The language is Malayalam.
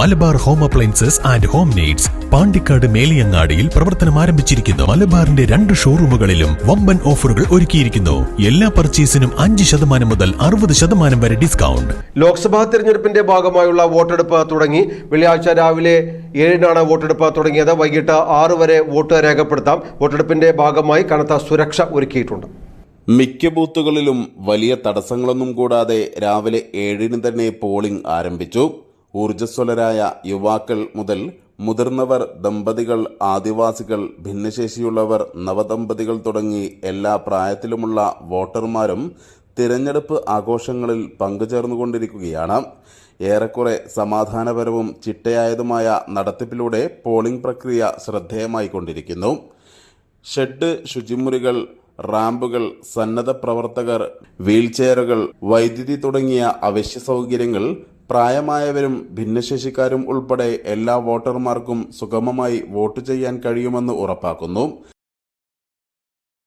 Malabar home appliances and home needs Pandikkad മേലിയങ്ങാടിയിൽ പ്രവർത്തനം ആരംഭിച്ചിരിക്കുന്നു. മലബാറിന്റെ രണ്ട് ഷോറൂമുകളിലും വമ്പൻ ഓഫറുകൾ ഒരുക്കിയിരിക്കുന്നു. എല്ലാ പർച്ചേസിനും അഞ്ച് ശതമാനം മുതൽ അറുപത് ശതമാനം വരെ ഡിസ്കൗണ്ട്. ലോക്സഭാ തെരഞ്ഞെടുപ്പിന്റെ ഭാഗമായുള്ള വോട്ടെടുപ്പ് തുടങ്ങി. വെള്ളിയാഴ്ച രാവിലെ ഏഴിനാണ് വോട്ടെടുപ്പ് തുടങ്ങിയത്. വൈകിട്ട് ആറ് വരെ വോട്ട് രേഖപ്പെടുത്താം. വോട്ടെടുപ്പിന്റെ ഭാഗമായി കനത്ത സുരക്ഷ ഒരുക്കിയിട്ടുണ്ട്. മിക്ക ബൂത്തുകളിലും വലിയ തടസ്സങ്ങളൊന്നും കൂടാതെ രാവിലെ ഏഴിന് തന്നെ പോളിംഗ് ആരംഭിച്ചു. ഊർജസ്വലരായ യുവാക്കൾ മുതൽ മുതിർന്നവർ ദമ്പതികൾ ആദിവാസികൾ ഭിന്നശേഷിയുള്ളവർ നവദമ്പതികൾ തുടങ്ങി എല്ലാ പ്രായത്തിലുമുള്ള വോട്ടർമാരും തിരഞ്ഞെടുപ്പ് ആഘോഷങ്ങളിൽ പങ്കുചേർന്നുകൊണ്ടിരിക്കുകയാണ്. ഏറെക്കുറെ സമാധാനപരവും ചിട്ടയായതുമായ നടത്തിപ്പിലൂടെ പോളിംഗ് പ്രക്രിയ ശ്രദ്ധേയമായി കൊണ്ടിരിക്കുന്നു ഷെഡ് ശുചിമുറികൾ റാമ്പുകൾ സന്നദ്ധ പ്രവർത്തകർ വീൽചെയറുകൾ വൈദ്യുതി തുടങ്ങിയ അവശ്യ സൗകര്യങ്ങൾ പ്രായമായവരും ഭിന്നശേഷിക്കാരും ഉൾപ്പെടെ എല്ലാ വോട്ടർമാർക്കും സുഗമമായി വോട്ട് ചെയ്യാൻ കഴിയുമെന്ന് ഉറപ്പാക്കുന്നു.